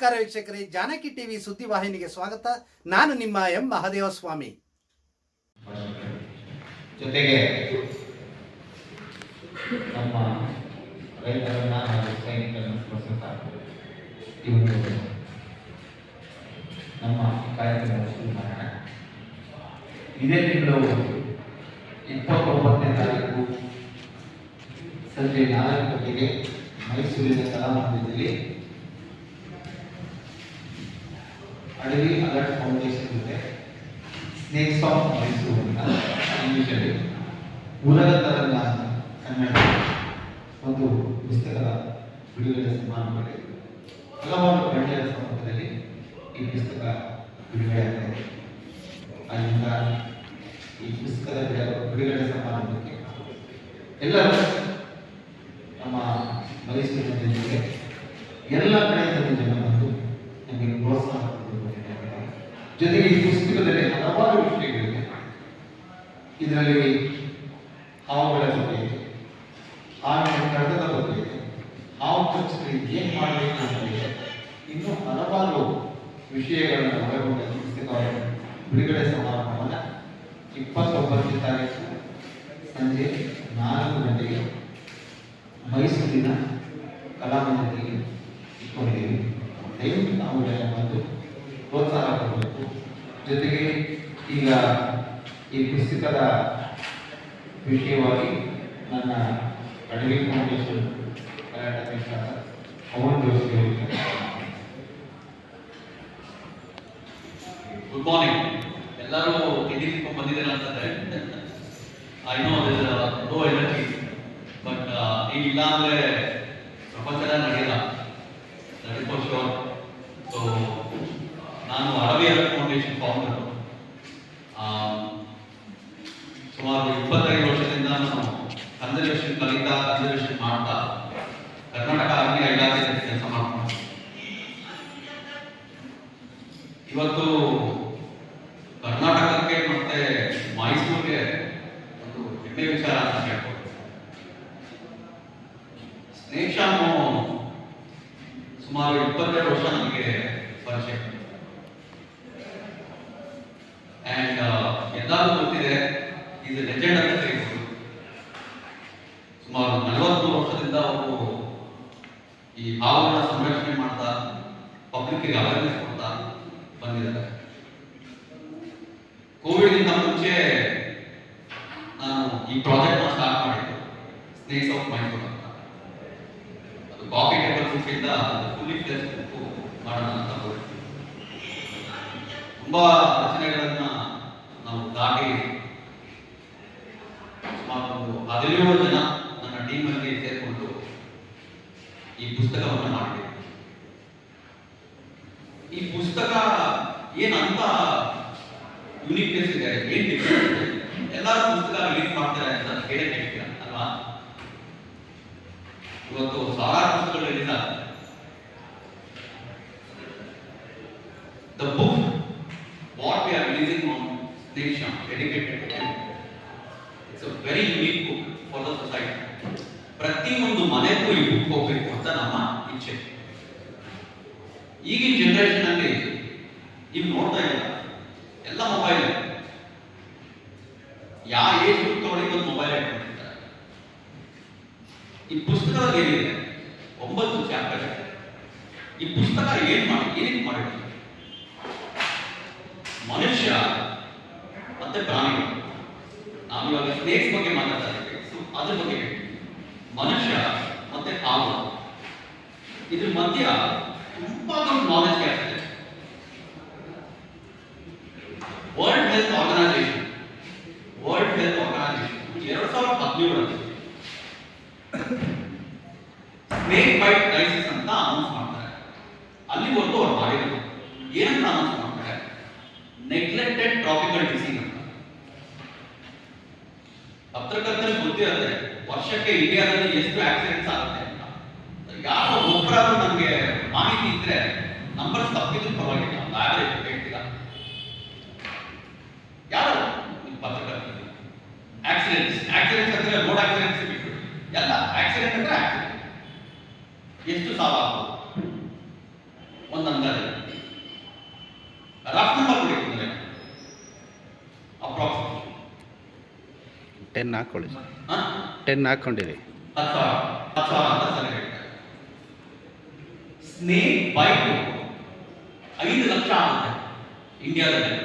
ನಮಸ್ಕಾರ ವೀಕ್ಷಕರೇ, ಜಾನಕಿ ಟಿವಿ ಸುದ್ದಿ ವಾಹಿನಿಗೆ ಸ್ವಾಗತ. ನಾನು ನಿಮ್ಮ ಎಂ. ಮಹದೇವ ಸ್ವಾಮಿ ಜೊತೆಗೆ ನಮ್ಮ ರೈತರನ್ನ ಹಾಗೂ ಸೈನಿಕರನ್ನ ಸ್ಮರಿಸುತ್ತಾ ಇವತ್ತು ನಮ್ಮ ಕಾರ್ಯಕ್ರಮ ಶುರು ಮಾಡೋಣ ಇದೇ ತಿಂಗಳು ಇಪ್ಪತ್ತೊಂಬತ್ತನೇ ತಾರೀಕು ಸಂಜೆ ನಾಲ್ಕು ಗಂಟೆಗೆ ಮೈಸೂರಿನ ಕಲಾಮಂದಿರದಲ್ಲಿ ಅಡವಿ ಅಲರ್ಟ್ ಫೌಂಡೇಶನ್ ಜೊತೆ ಸ್ನೇಕ್ಸ್ ಆಫ್ ಮೈಸೂರು ಅಂತ ಇಂಗ್ಲಿಷಲ್ಲಿ ಉರಗ ತರಂಗ ಕನ್ನಡ ಒಂದು ಪುಸ್ತಕದ ಬಿಡುಗಡೆ ಸಮಾರಂಭದಲ್ಲಿ ಹಲವಾರು ಗಣ್ಯರ ಸಮ್ಮುಖದಲ್ಲಿ ಈ ಪುಸ್ತಕ ಬಿಡುಗಡೆ ಆಗ್ತಾ ಇದೆ. ಆದ್ದರಿಂದ ಈ ಪುಸ್ತಕದ ಬಿಡ- ಬಿಡುಗಡೆ ಸಮಾರಂಭಕ್ಕೆ ಎಲ್ಲರೂ ನಮ್ಮ ಮೈಸೂರಿನ ಜನರಿಗೆ ಎಲ್ಲ ಕಡೆಯಿಂದ ಜನ ಬಂದು ನಮಗೆ ಪ್ರೋತ್ಸಾಹ ಕೊಟ್ಟಿದ್ದಾರೆ. ಜೊತೆಗೆ ಈ ಪುಸ್ತಕದಲ್ಲಿ ಹಲವಾರು ವಿಷಯಗಳಿವೆ ಇದರಲ್ಲಿ ಹಾವುಗಳ ಬಗ್ಗೆ ಆಮೇಲೆ ಹಾವಿನ ಕಡತದ ಬಗ್ಗೆ, ಹಾವು ಕಚ್ಚಿದ್ರೆ ಏನು ಮಾಡಬೇಕು ಅಂತ ಇನ್ನೂ ಹಲವಾರು ವಿಷಯಗಳನ್ನು ಒಳಗೊಂಡ ಸಂಸ್ಥೆಗಳ ಬಿಡುಗಡೆ ಸಮಾರಂಭವನ್ನು ಇಪ್ಪತ್ತೊಂಬತ್ತನೇ ತಾರೀಕು ಸಂಜೆ ನಾಲ್ಕು ಗಂಟೆಗೆ ಮೈಸೂರಿನ ಕಲಾಮಂದಿರದಲ್ಲಿ ಇಟ್ಕೊಂಡಿದ್ದೀವಿ. ದಯವಿಟ್ಟು ನಾವು ಬಂದು ಪ್ರೋತ್ಸಾಹ ಕೊಡಬೇಕು. ಜೊತೆಗೆ ಈಗ ಈ ಪುಸ್ತಕದ ವಿಷಯವಾಗಿ ನನ್ನ Adavi foundation Karnataka Pavan Joshi good morning ಎಲ್ಲರೂ ತಿನ್ಕೊಂಡು ಬಂದಿದ್ದೀರಾ ಅಂತಂದ್ರೆ I know this low energy but ಈಗಿಲ್ಲ ಅಂದ್ರೆ ಪ್ರಪಂಚದ ನಡೆಯಲ್ಲ. ದಟ್ ಶೋರ್ ಸೊ ನಾನು ಅರವಿ ಅರಬ್ ಫೌಂಡೇಶನ್ ಫೌಂಡರ್ ಸುಮಾರು ಇಪ್ಪತ್ತೈದು ವರ್ಷದಿಂದ ನಾನು ಕನ್ಸರ್ವೇಷನ್ ಕಲಿತಾ ಕನ್ಸರ್ವೇಷನ್ ಮಾಡ್ತಾ ಕರ್ನಾಟಕ ಅರಣ್ಯ ಇಲಾಖೆಯಲ್ಲಿ ಕೆಲಸ ಮಾಡ್ಕೊಂಡು ಇವತ್ತು ಕರ್ನಾಟಕಕ್ಕೆ ಮತ್ತೆ ಮೈಸೂರಿಗೆ ಒಂದು ಹೆಮ್ಮೆ ವಿಚಾರ ಅಂತ ಹೇಳ್ಬೋದು ಸ್ನೇಕ್ ಶಾಮು ಸುಮಾರು ಇಪ್ಪತ್ತೆರಡು ವರ್ಷ ನಮಗೆ ಪರಿಚಯ ಅಂಡ್ ಎಲ್ಲರೂ ಗೊತ್ತಿದೆ ಇದು ಲೆಜೆಂಡ್ ಅಂತ ಕರೀಬೋದು ಸುಮಾರು ನಲವತ್ತು ವರ್ಷದಿಂದ ಅವರು ಈ ಹಾವುಗಳ ಸಂರಕ್ಷಣೆ ಮಾಡ್ತಾ ಪಬ್ಲಿಕ್ಗೆ ಅವೇರ್ನೆಸ್ ಕೊಡ್ತಾ ಬಂದಿದ್ದಾರೆ. ಕೋವಿಡ್ಗಿಂತ ಮುಂಚೆ ನಾನು ಈ ಪ್ರಾಜೆಕ್ಟ್ ಸ್ಟಾರ್ಟ್ ಮಾಡಿದ್ದು ಸ್ನೇಕ್ಸ್ ಆಫ್ ಮೈಸೂರು ಅಂತ. ಅದು ಕಾಫಿ ಟೇಬಲ್ ಇಂದ ಫುಲ್ಲಿ ಪ್ಲೇಸ್ ಮಾಡೋಣ ಅಂತ ತುಂಬಾ ರಚನೆಗಳನ್ನ ನಾವು ದಾಟಿ ಸುಮಾರು ಹದಿನೇಳು ಜನ ನನ್ನ ಟೀಮಲ್ಲಿ ಸೇರಿಕೊಂಡು ಈ ಪುಸ್ತಕವನ್ನು ಮಾಡಿದೆ ಈ ಪುಸ್ತಕ ಏನಂತ ಯುನಿಕ್ನೆಸ್ ಇದೆ ಏನ್ ಡಿಫ್ರೆನ್ಸ್ ಇದೆ ಎಲ್ಲರೂ ಪುಸ್ತಕ ರಿಲೀಸ್ ಮಾಡ್ತಾರೆ ಅಂತ ಕೇಳೇ ಕೇಳ್ತೀರ ಅಲ್ವಾ ಇವತ್ತು ಸಾವಿರಾರು ಪುಸ್ತಕಗಳು ರಿಲೀಸ್ ಆಗುತ್ತೆ the book what we are releasing on nation dedicated it's a very unique book for the society ಪ್ರತಿಯೊಂದು ಮನೆಗೂ ಈ ಬುಕ್ ಹೋಗ್ಬೇಕು ಅಂತ ನಮ್ಮ ಇಚ್ಛೆ. ಈಗಿನ ಜನರೇಷನ್ ಅಲ್ಲಿ ನೀವು ನೋಡ್ತಾ ಇಲ್ಲ ಎಲ್ಲ ಮೊಬೈಲ್ ಯಾವ ಏಜ್ ತಗೊಳ್ಳಿ ಒಂದು ಮೊಬೈಲ್ ಇಟ್ಕೊಂಡಿರ್ತಾರೆ ಈ ಪುಸ್ತಕದಲ್ಲಿ ಏನಿದೆ? ಒಂಬತ್ತು ಚಾಪ್ಟರ್ ಈ ಪುಸ್ತಕ ಏನ್ ಮಾಡಿ, ಏನಕ್ಕೆ ಮಾಡಿದೆ ಮನುಷ್ಯ ಮತ್ತೆ ಪ್ರಾಣಿಗಳು. ನಾವು ಇವಾಗ ಸ್ನೇಕ್ಸ್ ಬಗ್ಗೆ ಮಾತಾಡ್ತಾ ಇದ್ದೀವಿ ಅದ್ರ ಬಗ್ಗೆ ಮನುಷ್ಯ ಮತ್ತೆ ಹಾವು ಇದ್ರ ಮಧ್ಯ ತುಂಬಾ ದೊಡ್ಡ ನಾಲೆಜ್ ಗ್ಯಾಪ್ ಇದೆ world health organisation world health organisation ಎರಡ್ ಸಾವಿರದ ಹದಿನೇಳರಲ್ಲಿ ಸ್ನೇಕ್ ಬೈಟ್ ಕ್ರೈಸಿಸ್ ಅಂತ ಅನೌನ್ಸ್ ಮಾಡ್ತಾರೆ ಅಲ್ಲಿವರೆಗೂ ಅವ್ರು ಮಾಡಿದ್ರು ಏನಂತ ಅನೌನ್ಸ್ ಮಾಡ್ತಾರೆ ನೆಗ್ಲೆಕ್ಟೆಡ್ ಟ್ರಾಪಿಕಲ್ ಡಿಸೀಸ್ ಅಂತ ಪತ್ರಕರ್ತರಿಗೆ ಗೊತ್ತಿರುತ್ತೆ ವರ್ಷಕ್ಕೆ ಇಂಡಿಯಾದಲ್ಲಿ ಎಷ್ಟು ಆಕ್ಸಿಡೆಂಟ್ಸ್ ಆಗುತ್ತೆ ಅಂತ. ಯಾರೋ ಒಬ್ಬರಾದ್ರೂ ನಮಗೆ ಮಾಹಿತಿ ಇದ್ರೆ ನಂಬರ್ ತಪ್ಪಿದ್ರು ಪರವಾಗಿಲ್ಲ ಒಂದು ಆವರೇಜ್ ಹೇಳ್ತೀರಾ? ಯಾರು ಪತ್ರಕರ್ತರು ಆಕ್ಸಿಡೆಂಟ್ಸ್ ಆಕ್ಸಿಡೆಂಟ್ಸ್ ಅಂದ್ರೆ ರೋಡ್ ಆಕ್ಸಿಡೆಂಟ್ಸ್ ಬಿಟ್ಟು ಎಲ್ಲ ಆಕ್ಸಿಡೆಂಟ್ ಅಂದ್ರೆ ಆಕ್ಸಿಡೆಂಟ್ ಎಷ್ಟು ಸಾವಾಗ್ಬೋದು ಒಂದು ಅಂದಾಜು. ರಫ್ ನಂಬರ್ ಕೊಡಿ ಅಂದರೆ. ಅಪ್ರಾಕ್ಸಿಮೇಟ್ ಟೆನ್ ಹಾಕೊಳ್ಳಿ. ಹಾಂ? ಟೆನ್ ಹಾಕ್ಕೊಂಡಿರಿ ಸ್ನೇಕ್ ಬೈಟ್ ಐದು ಲಕ್ಷ ಆಗುತ್ತೆ ಇಂಡಿಯಾದಲ್ಲಿ.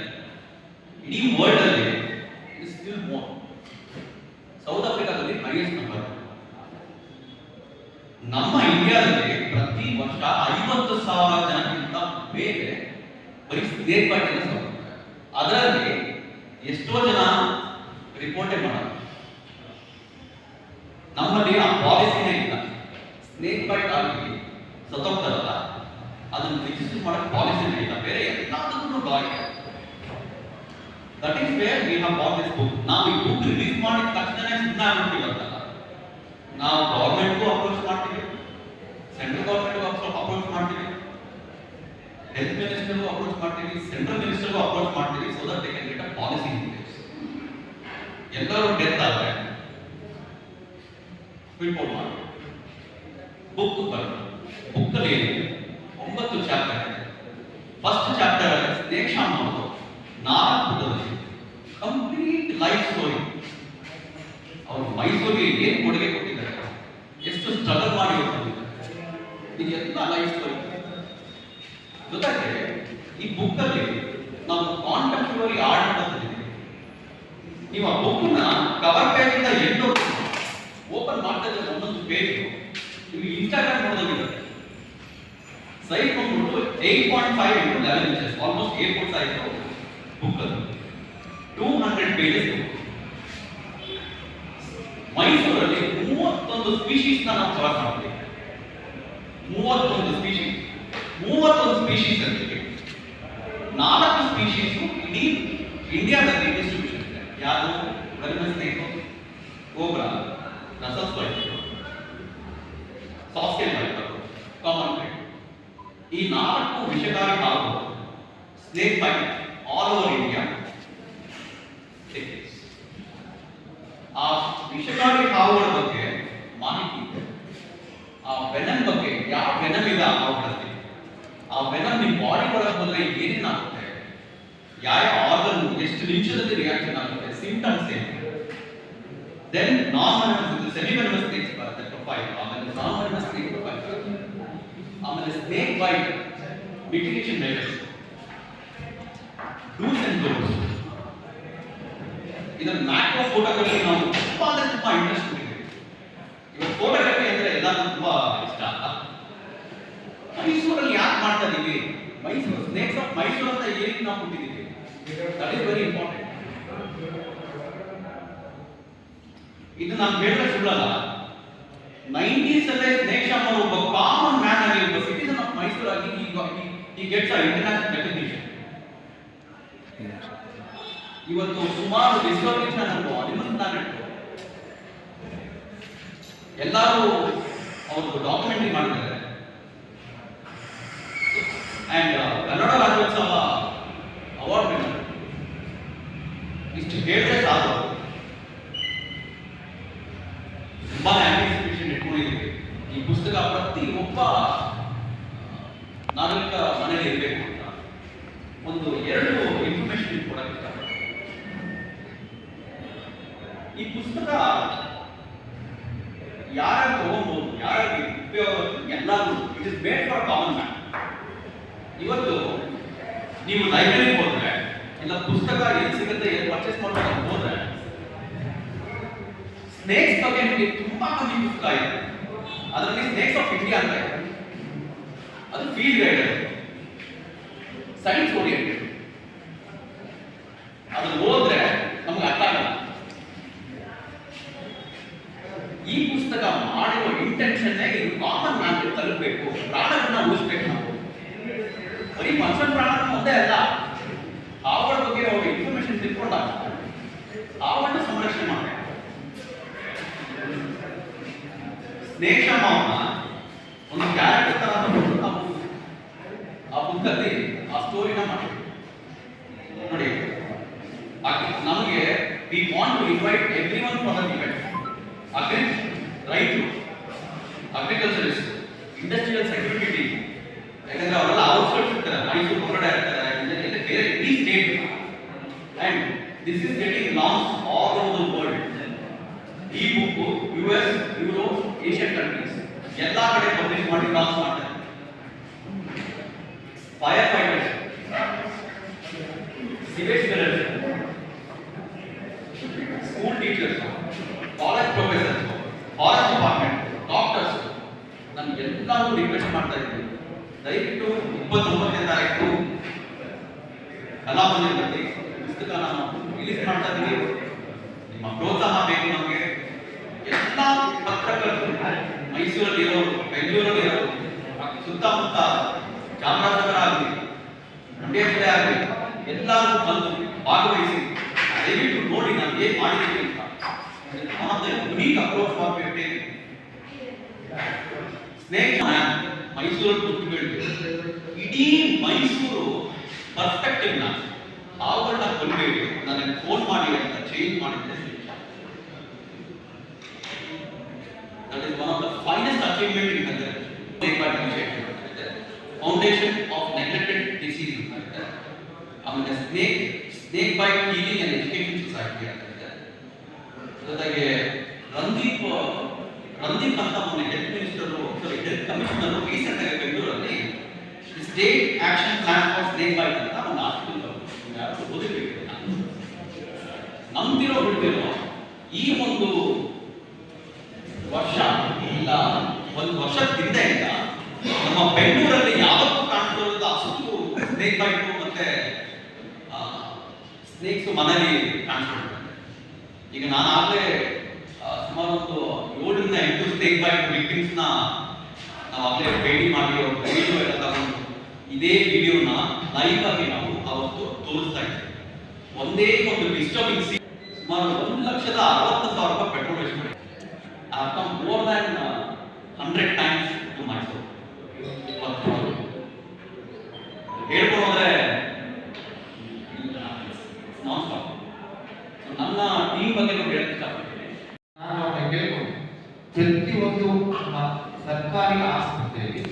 ಇಡೀ ವರ್ಲ್ಡ್ ಅಲ್ಲಿ ಸ್ಟಿಲ್ ಮೋರ್ ಸೌತ್ ಆಫ್ರಿಕಾದಲ್ಲಿ ಹೈಯೆಸ್ಟ್ ನಂಬರ್ ನಮ್ಮ ಇಂಡಿಯಾದಲ್ಲಿ ಪ್ರತಿ ವರ್ಷ ಐವತ್ತು ಸಾವಿರ ಜನಕ್ಕಿಂತ ಬೇರೆ ಪರಿಸ್ಥಿತಿ ಸ್ನೇಕ್ ಬೈಟ್ ಅದರಲ್ಲಿ ಎಷ್ಟೋ ಜನ ರಿಪೋರ್ಟೇ ಮಾಡಲ್ಲ. ನಮ್ಮಲ್ಲಿ ಆ ಪಾಲಿಸಿನೇ ಇಲ್ಲ ಸ್ನೇಕ್ ಬೈಟ್ ಆಗಿ ಸತ್ತೋಗ್ತಾರಲ್ಲ ಅದನ್ನು ರಿಜಿಸ್ಟರ್ ಮಾಡಕ್ಕೆ ಪಾಲಿಸಿನೇ ಇಲ್ಲ ಬೇರೆ ಎಲ್ಲದಕ್ಕೂ ಲಾ ಇದೆ. That is where we have bought this book ನಾವು ಈ ಬುಕ್ ರಿಲೀಸ್ ಮಾಡಿದ ತಕ್ಷಣನೇ ಸುಮ್ಮನೆ ಆಗ್ಬಿಟ್ಟಿವತ್ತಲ್ಲ ನಾವು ಗೌರ್ಮೆಂಟ್ಗೂ ಅಪ್ರೋಚ್ ಮಾಡ್ತೀವಿ. ಸೆಂಟ್ರಲ್ ಗೌರ್ಮೆಂಟ್ಗೂ ಅಪ್ರೋಚ್ ಮಾಡ್ತೀವಿ. ಹೆಲ್ತ್ ಮಿನಿಸ್ಟರ್ಗೂ ಅಪ್ರೋಚ್ ಮಾಡ್ತೀವಿ. ಸೆಂಟ್ರಲ್ ಮಿನಿಸ್ಟರ್ಗೂ ಅಪ್ರೋಚ್ ಮಾಡ್ತೀವಿ so that they can get a policy in place ಎಲ್ಲರೂ ಡೆತ್ ಆದ್ರೆ ರಿಪೋರ್ಟ್ ಮಾಡಿ. ಬುಕ್ ಬರೋದು ಬುಕ್ ಅಲ್ಲಿ ಒಂಬತ್ತು ಚಾಪ್ಟರ್ ಇದೆ ಫಸ್ಟ್ ಚಾಪ್ಟರ್ ಸ್ನೇಹ ಮಾಡೋದು ನಾಲ್ಕು ಕಂಪ್ಲೀಟ್ ಲೈಫ್ ಸ್ಟೋರಿ ಅವರು ಮೈಸೂರಿಗೆ ಏನು ಕೊಡುಗೆ ಕೊಟ್ಟಿದ್ದಾರೆ? ಎಷ್ಟು ಸ್ಟ್ರಗಲ್ ಮಾಡಿ ಬಂದಿದ್ದಾರೆ ಇದೆಲ್ಲ ಲೈಫ್ ಸ್ಟೋರಿ ಜೊತೆಗೆ ಈ ಬುಕ್ ಅಲ್ಲಿ ನಾವು ಕಾಂಟೆಂಪ್ರರಿ ಆರ್ಡರ್ ಅಂತ ನೀವು ಆ ಬುಕ್ನ cover page 8.5 into 11 inches, almost A4 size of book. 200 pages book. ಮೈಸೂರಲ್ಲಿ ಮೂವತ್ತೊಂದು ಸ್ಪೀಶೀಸ್ನ ನಾವು ಕವರ್ ಮಾಡ್ತೀವಿ ಮೂವತ್ತೊಂದು ಸ್ಪೀಶೀಸ್ ಮೂವತ್ತೊಂದು ಸ್ಪೀಶೀಸ್ ಅಲ್ಲಿ ನಾಲ್ಕು ಸ್ಪೀಶೀಸು ಇಡೀ ಇಂಡಿಯಾದಲ್ಲಿ ಡಿಸ್ಟ್ರಿಬ್ಯೂಷನ್ ಇದೆ ಯಾರು ಸ್ನೇಹಿತರು ಕೋಬ್ರಾ ರಸಸ್ವೈಟ್ ಸಾಫ್ಟ್ವೇರ್ ನಾಲ್ಕು ವಿಷಕಾರಿ ಹಾವುಗಳು snake bite all over India ಆ ವಿಷಕಾರಿ ಹಾವುಗಳ ಬಗ್ಗೆ ಮಾಹಿತಿ ಇದೆ ಆ ವೆನಮ್ ಬಗ್ಗೆ ಯಾವ ವೆನಮ್ ಇದೆ ಆ ಹಾವುಗಳಲ್ಲಿ ಆ ವೆನಮ್ ನಿಮ್ಮ ಬಾಡಿ ಒಳಗೆ ಬಂದ್ರೆ ಏನೇನಾಗುತ್ತೆ ಯಾವ ಆರ್ಗನ್ ಎಷ್ಟು ನಿಮಿಷದಲ್ಲಿ ರಿಯಾಕ್ಷನ್ ಆಗುತ್ತೆ ಸಿಂಟಮ್ಸ್ ಏನು then non venomous semi venomous snakes ಬರುತ್ತೆ ಪ್ರೊಫೈಲ್ ಆಮೇಲೆ ನಾನ್ ವೆನಮಸ್ ಸ್ನೇಕ್ ಪ್ರೊಫೈಲ್ ಬರುತ್ತೆ ಆಮೇಲೆ snake bite mitigation measures do's and don'ts ಇದನ್ನ ಮ್ಯಾಕ್ರೋ ಫೋಟೋಗ್ರಫಿ ನಾವು ತುಂಬಾ ಅಂದ್ರೆ ತುಂಬಾ ಇಂಟ್ರೆಸ್ಟ್ ಇದೆ ಇವಾಗ ಫೋಟೋಗ್ರಫಿ ಅಂದ್ರೆ ಎಲ್ಲರಿಗೂ ತುಂಬಾ ಇಷ್ಟ ಮೈಸೂರಲ್ಲಿ ಯಾಕೆ ಮಾಡ್ತಾ ಇದ್ದೀವಿ ಮೈಸೂರು ಸ್ನೇಕ್ಸ್ ಆಫ್ ಮೈಸೂರು ಅಂತ ಏನಕ್ಕೆ ನಾವು ಕೊಟ್ಟಿದ್ದೀವಿ. ದಟ್ ಇಸ್ ವೆರಿ ಇಂಪಾರ್ಟೆಂಟ್ ಇದು ನಾನು ಹೇಳಿದ್ರೆ ಸುಳ್ಳಲ್ಲ. ನೈಂಟೀಸ್ ಅಲ್ಲೇ ಸ್ನೇಕ್ ಶಾಮ್ ಅವರು ಒಬ್ಬ ಕಾಮನ್ ಮ್ಯಾನ್ ಆಗಿ ಒಬ್ಬ ಸಿಟಿಸನ್ ಆಫ್ ಮೈಸೂರು ಆಗಿ ಈ ಗೆಟ್ಸ್ ಇಂಟರ್ನ್ಯಾಷನಲ್ ರೆಕಗ್ನಿಷನ್ ಇವತ್ತು ಸುಮಾರು ಡಿಸ್ಕವರಿ ಅನ್ನು ಅನಿಮಲ್ ಪ್ಲಾನೆಟ್ ಎಲ್ಲರೂ ಅವ್ರದ್ದು ಡಾಕ್ಯುಮೆಂಟ್ರಿ ಮಾಡಿದ್ದಾರೆ and Kannada Rajyotsava award winner ಇಷ್ಟು ಹೇಳಿದ್ರೆ ಸಾಕು. ತುಂಬಾ ಆಂಟಿಸಿಪೇಷನ್ ಇಟ್ಕೊಂಡಿದ್ದೀವಿ ಈ ಪುಸ್ತಕ ಪ್ರತಿ ಒಬ್ಬ ನಾಗರಿಕ ಒಂದು ಎರಡು ಇನ್ಫಾರ್ಮೇಶನ್ ಕೊಡಕ್ಕೆ ಈ ಪುಸ್ತಕ ಯಾರು ತಗೊಂಬೋದು ಯಾರಿಗೆ ಉಪಯೋಗ ಎಲ್ಲರೂ it is made for common man ಇವತ್ತು ನೀವು ಲೈಬ್ರರಿಗೆ ಹೋದ್ರೆ, ಇಲ್ಲ ಪುಸ್ತಕ ಎಲ್ಲಿ ಸಿಗುತ್ತೆ, ಎಲ್ಲಿ ಪರ್ಚೇಸ್ ಮಾಡ್ಬೇಕು ಹೋದ್ರೆ ಸ್ನೇಕ್ಸ್ ಬಗ್ಗೆ ನಿಮಗೆ ತುಂಬಾ ಕಮ್ಮಿ ಪುಸ್ತಕ ಇದೆ. ಅದರಲ್ಲಿ ಸ್ನೇಕ್ಸ್ ಆಫ್ ಇಂಡಿಯಾ ಅಂತ ಇದೆ. ಅದು ಫೀಲ್ ಗೈಡ್ ಸೈನ್ಸ್ ಓರಿಯೆಂಟೆಡ್ ಅದು ಓದ್ರೆ ನಮ್ಗೆ ಅರ್ಥ ಆಗಲ್ಲ. ಈ ಪುಸ್ತಕ ಮಾಡಿರೋ ಇಂಟೆನ್ಷನ್ ಇದು ಕಾಮನ್ ಮ್ಯಾನ್ ತಲುಪಬೇಕು. ಪ್ರಾಣಗಳನ್ನ ಉಳಿಸ್ಬೇಕು ನಾವು. ಬರೀ ಮನುಷ್ಯನ ಪ್ರಾಣ ಒಂದೇ ಅಲ್ಲ. ಹಾವುಗಳ ಬಗ್ಗೆ ಅವ್ರು ಇನ್ಫಾರ್ಮೇಶನ್ ತಿಳ್ಕೊಂಡಾಗ ಹಾವನ್ನು ಸಂರಕ್ಷಣೆ ಮಾಡಬೇಕು. ಮಾವನ ಒಂದು ಕ್ಯಾರೆಕ್ಟರ್ ತರ ತಗೊಂಡು ಆ book- ಆ ಬುಕ್ಕಲ್ಲಿ ಆ ಸ್ಟೋರಿನ ಮಾಡಿ ನೋಡಿ ಆಕೆ- ನಮಗೆ we want to invite everyone for the event agri ರೈತರು ಅಗ್ರಿಕಲ್ಚರಿಸ್ಟ್ ಇಂಡಸ್ಟ್ರಿಯಲ್ ಸೆಕ್ಯೂರಿಟಿ ಟೀಮ್ ಯಾಕಂದ್ರೆ ಅವರೆಲ್ಲ ಅವ್ರ ಮೈಸೂರು ಹೊರಗಡೆ ಆಗ್ತಾರೆ ಎಲ್ಲ ಬೇರೆ ಇಡೀ state and this is getting launch all over the world ಈ book U S Europe Asian countries ಎಲ್ಲ ಕಡೆ ಪಬ್ಲಿಷ್ ಮಾಡಿ ಲಾಂಚ್ ಮಾಡ್ತಾರೆ fire fighters civil school teachers college professors forest department doctors ನಾನು ಎಲ್ಲರೂ ರಿಕ್ವೆಸ್ಟ್ ಮಾಡ್ತಾ ಇದ್ದೀನಿ ದಯವಿಟ್ಟು ಇಪ್ಪತ್ತೊಂಬತ್ತನೇ ತಾರೀಕು ಕಲಾಪದಲ್ಲಿ ಪುಸ್ತಕ ನಾನು ರಿಲೀಸ್ ಮಾಡ್ತಾ ಇದ್ದೀನಿ ನಿಮ್ಮ ಪ್ರೋತ್ಸಾಹ ಬೇಕು ನಮಗೆ. ಎಲ್ಲ ಪತ್ರಕರ್ತರು ಮೈಸೂರಲ್ಲಿ ಇರೋರು ಬೆಂಗಳೂರಲ್ಲಿ ಇರೋರು ಸುತ್ತಮುತ್ತ ಚಾಮರಾಜನಗರ ಆಗಲಿ ಮಂಡ್ಯ ಆಗಲಿ, ಎಲ್ಲರೂ ಬಂದು ಭಾಗವಹಿಸಿ, ದಯವಿಟ್ಟು ನೋಡಿ ನಾನು ಏನ್ ಮಾಡಿದ್ದೀನಿ ಅಂತ. The unique approach snake man ಮೈಸೂರಲ್ಲಿ ಕೂತು ಇಡೀ ಮೈಸೂರು ಪರ್ಸ್ಪೆಕ್ಟಿವ್ನ ಆವರಣ ಕೊಲ್ಬೇಡಿ ನನಗೆ ಫೋನ್ ಮಾಡಿ ಅಂತ ಚೇಂಜ್ ಮಾಡಿದ್ದೆ. That is one achievement in foundation of neglected disease ಅಂತ ಆಮೇಲೆ snake snake bite healing and education society ಅಂತ ಜೊತೆಗೆ ರಂದೀಪ್ ರಂದೀಪ್ ಅಂತ ಮೊನ್ನೆ health minister health commissioner recent ಆಗಿ ಬೆಂಗಳೂರಲ್ಲಿ state action plan for snake bite ಅಂತ ಓದಿರ್ಬೇಕು ನಂಬಿರೋ ಬಿಡ್ತಿರೋ ಈ ಒಂದು ವರ್ಷ ಇಲ್ಲ, ಒಂದು ವರ್ಷದ ಇಲ್ಲ. ನಮ್ಮ ಬೆಂಗಳೂರಲ್ಲಿ ಯಾವತ್ತೂ ಕಾಣ್ತಿರೋದು ಅಷ್ಟು ಸ್ನೇಕ್ ಬೈಟು ಮತ್ತೆ ಸ್ನೇಕ್ಸ್ ಮನೇಲಿ ಕಾಣಿಸ್ಕೊಳ್ತಾರೆ. ಈಗ ನಾನು ಆಗಲೇ ಸುಮಾರು ಒಂದು ಏಳರಿಂದ ಎಂಟು ಸ್ನೇಕ್ ಬೈಟ್ ವಿಕ್ಟಿಮ್ಸ್ನ ನಾವು ಆಗಲೇ ಭೇಟಿ ಮಾಡಿ ಅವ್ರ ವಿಡಿಯೋ ಎಲ್ಲ ತಗೊಂಡು ಇದೇ ವಿಡಿಯೋನ ಲೈವ್ ಆಗಿ ನಾವು ಅವತ್ತು ತೋರಿಸ್ತಾ ಇದ್ದೀವಿ ಒಂದೇ ಒಂದು ಡಿಸ್ಟರ್ಬಿಂಗ್ ಸುಮಾರು ಒಂದು ಲಕ್ಷದ ಅರವತ್ತು ಸಾವಿರ ರೂಪಾಯಿ ಪೆಟ್ರೋಲ್ ವೇಸ್ಟ್ ಮಾಡಿ ಅರ್ಥ more than hundred times to ಮಾಡಿಸೋದು ಹೇಳ್ಕೊಂಡು ಹೋದ್ರೆ ನಾನ್ ಸ್ಟಾಪ್ ನನ್ನ ಟೀಮ್ ಬಗ್ಗೆ ನಾನು ಹೇಳಕ್ ಇಷ್ಟಪಡ್ತೀನಿ. ನಾನು ಅವ್ರನ್ನ ಕೇಳ್ಕೊಂಡು. ಮ- ಸರ್ಕಾರಿ ಆಸ್ಪತ್ರೆಯಲ್ಲಿ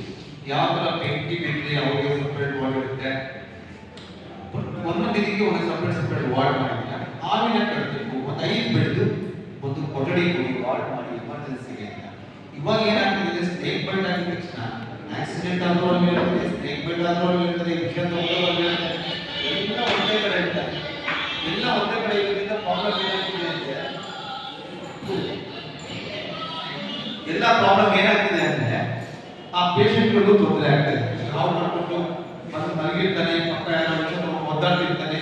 ಯಾವ ಥರ ಬೆಂಕಿ ಬಿದ್ದರೆ ಅವ್ರಿಗೆ ಸಪ್ರೇಟ್ ಒಂದೊಂದು ಇದಕ್ಕೆ ಒಂದು ಸಪ್ರೇಟ್ ಸಪ್ರೇಟ್ ವಾರ್ಡ್ ಮಾಡಿದ್ರೆ ಹಾವಿನ ಕಟ್ಟಬೇಕು ಒಂದು ಐದು ಬೆಳೆದು ಒಂದು ಕೊಠಡಿ ಕೊಡಿ, ವಾರ್ಡ್ ಮಾಡಿ ಎಮರ್ಜೆನ್ಸಿಗೆ ಅಂತ. ಇವಾಗ ಏನಾಗ್ತಿದೆ? ಸ್ನೇಕ್ ಬೆಲ್ಟ್ ಆಗಿದ ತಕ್ಷಣ ಆಕ್ಸಿಡೆಂಟ್ ಆದ್ರೂ ಅಲ್ಲಿ ಇರ್ತದೆ ಸ್ನೇಕ್ ಬೈಟ್ ಆದ್ರೂ ಅಲ್ಲಿ ಇರ್ತದೆ ವಿಷ ಎಲ್ಲ ಒಂದೇ ಕಡೆ ಇರ್ತಾರೆ ಎಲ್ಲ ಒಂದೇ ಕಡೆ ಇರೋದ್ರಿಂದ ಪ್ರಾಬ್ಲಮ್ ಏನಾಗ್ತಿದೆ ಅಂದ್ರೆ, ಎಲ್ಲ ಪ್ರಾಬ್ಲಮ್ ಏನಾಗ್ತಿದೆ ಅಂದ್ರೆ, ಆ ಪೇಷಂಟ್ಗಳು ತೊಂದರೆ ಆಗ್ತದೆ ನಾವು ಮಾಡ್ಕೊಂಡು ಮತ್ತೆ ಮಲಗಿರ್ತಾನೆ, ಪಕ್ಕ ಯಾರೋ ಒದ್ದಾಡ್ತಿರ್ತಾನೆ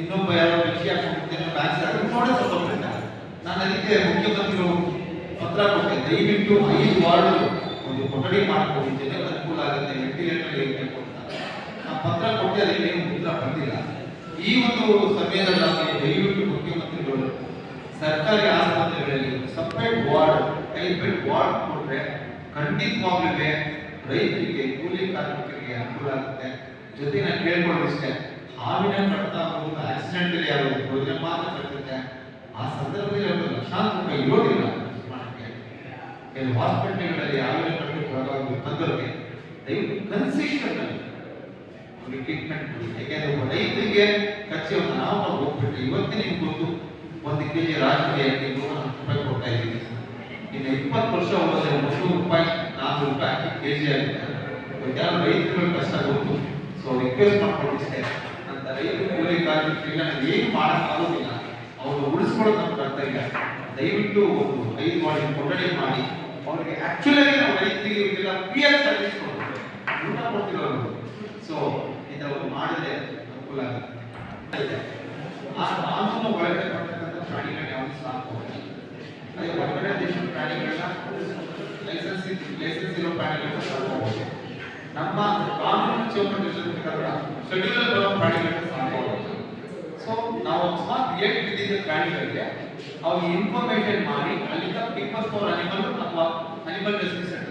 ಇನ್ನೊಬ್ಬ ಯಾರೋ ಬಿಸಿ ಹಾಕೊಂಡಿರ್ತಾನೆ ಬ್ಯಾಕ್ಸ್ ಆಗಿ ನೋಡೇ ನಾನು ಅದಕ್ಕೆ ಮುಖ್ಯಮಂತ್ರಿಗಳು ಪತ್ರ ಕೊಟ್ಟೆ ದಯವಿಟ್ಟು ಐದು ವಾರ್ಡ್ ಒಂದು ಕೊಠಡಿ ಮಾಡಿಕೊಡಿ ಜನಕ್ಕೆ ಅನುಕೂಲ ಆಗುತ್ತೆ ವೆಂಟಿಲೇಟರ್ ಇರಬೇಕು ಅಂತ. ಆ ಪತ್ರ ಕೊಟ್ಟೆ, ಅದಕ್ಕೆ ಏನು ಉತ್ತರ ಬಂದಿಲ್ಲ. ಈ ಒಂದು ಸಮಯದಲ್ಲಿ ದಯವಿಟ್ಟು ಮುಖ್ಯಮಂತ್ರಿಗಳು, ಸರ್ಕಾರಿ ಆಸ್ಪತ್ರೆಗಳಲ್ಲಿ ಸಪ್ರೇಟ್ ವಾರ್ಡ್ ಬೆಡ್ ವಾರ್ಡ್ ಕೊಟ್ಟರೆ ಖಂಡಿತವಾಗ್ಲೂ ರೈತರಿಗೆ, ಕೂಲಿ ಕಾರ್ಮಿಕರಿಗೆ ಅನುಕೂಲ ಆಗುತ್ತೆ. ಜೊತೆ ನಾನು ಕೇಳ್ಕೊಳ್ಳೋದಿಷ್ಟೇ ಹಾವಿನ ಕಡ್ತ ಆಗೋದು ಆಕ್ಸಿಡೆಂಟ್ ಯಾರು ಹೋದ್ರೆ ಮಾತ್ರ ಕಟ್ಟುತ್ತೆ ಆ ಸಂದರ್ಭದಲ್ಲಿ ಅವರು ಲಕ್ಷಾಂತರ ಇರೋದಿಲ್ಲ ಕೆಲವು ಹಾಸ್ಪಿಟಲ್ಗಳಲ್ಲಿ ಹಾವಿನ ಕಟ್ಟಕ್ಕೆ ಒಳಗಾಗುವ ದಯವಿಟ್ಟು ಕನ್ಸಿಷನ್ ಅವ್ರಿಗೆ ಟ್ರೀಟ್ಮೆಂಟ್ ಕೊಡಿ. ಯಾಕೆಂದ್ರೆ ಒಬ್ಬ ರೈತರಿಗೆ ಖರ್ಚು ನಾವು ಹೋಗ್ಬಿಟ್ಟು ಇವತ್ತೇ ನಿಮ್ಗೆ ಗೊತ್ತು ಒಂದು ಕೆ ಜಿ ಹತ್ತು ರೂಪಾಯಿ ಕೊಡ್ತಾ ಇದ್ದೀವಿ. ಇನ್ನು ಇಪ್ಪತ್ತು ವರ್ಷ ಹೋದ್ರೆ ಮುನ್ನೂರು ರೂಪಾಯಿ, ನಾನ್ನೂರು ರೂಪಾಯಿ ಕೆ ಜಿ ಆಗುತ್ತೆ. ಯಾರು ರೈತರು ಕಷ್ಟ ಗೊತ್ತು. ಸೊ ರಿಕ್ವೆಸ್ಟ್ ಮಾಡ್ಕೊಂಡಿಷ್ಟೇ ಅಂತ ರೈತರು ಕೂಲಿ ಕಾರ್ಮಿಕರಿಗೆ ಏನು ಮಾಡೋಕ್ಕಾಗೋದಿಲ್ಲ ಅವರು ಉಳಿಸ್ಕೊಳ್ಳೋದು ನಮ್ಮ ಕರ್ತವ್ಯ ದಯವಿಟ್ಟು ಒಂದು ಐದು ಮಾಡಿ ಕೊಠಡಿ ಮಾಡಿ ಅವರಿಗೆ ಆಕ್ಚುಲಿ ನಾವು ರೈತರಿಗೆ ಇವರಿಗೆಲ್ಲ ಪಿ ಆಗಿ ಸರ್ವಿಸ್ ಕೊಡ್ಬೇಕು. ಊಟ ಕೊಡ್ತಿರೋರು. ಸೊ ಇದು ಅವರು ಮಾಡಿದ್ರೆ ಅನುಕೂಲ ಆಗುತ್ತೆ. ಆ ಕಾನೂನು ಒಳಗಡೆ ಬರ್ತಕ್ಕಂಥ ಪ್ರಾಣಿಗಳನ್ನ ಯಾವುದು ಸಾಕು ಅದೇ ಹೊರಗಡೆ ದೇಶದ ಪ್ರಾಣಿಗಳನ್ನ ಲೈಸೆನ್ಸ್ ಲೈಸೆನ್ಸ್ ಇರೋ ಪ್ರಾಣಿಗಳನ್ನ ಸಾಕೋಬಹುದು ನಮ್ಮ ಕಾನೂನು ಚೌಕಟ್ಟಿರ್ತಕ್ಕಂಥ ಶೆಡ್ಯೂಲ್ ಪ್ರಾಣಿಗಳನ್ನ ಅಕಸ್ಮಾತ್ ಏಟ್ ಬಿದ್ದಿದ್ದ ಪ್ರಾಣಿಗಳಿಗೆ ಅವ್ರಿಗೆ ಇನ್ಫಾರ್ಮೇಶನ್ ಮಾಡಿ ಅಲ್ಲಿಂದ ಪಿಕಪ್ ಫಾರ್ ಅನಿಮಲ್ ಅಥವಾ ಅನಿಮಲ್ ರೆಸ್ಕ್ಯೂ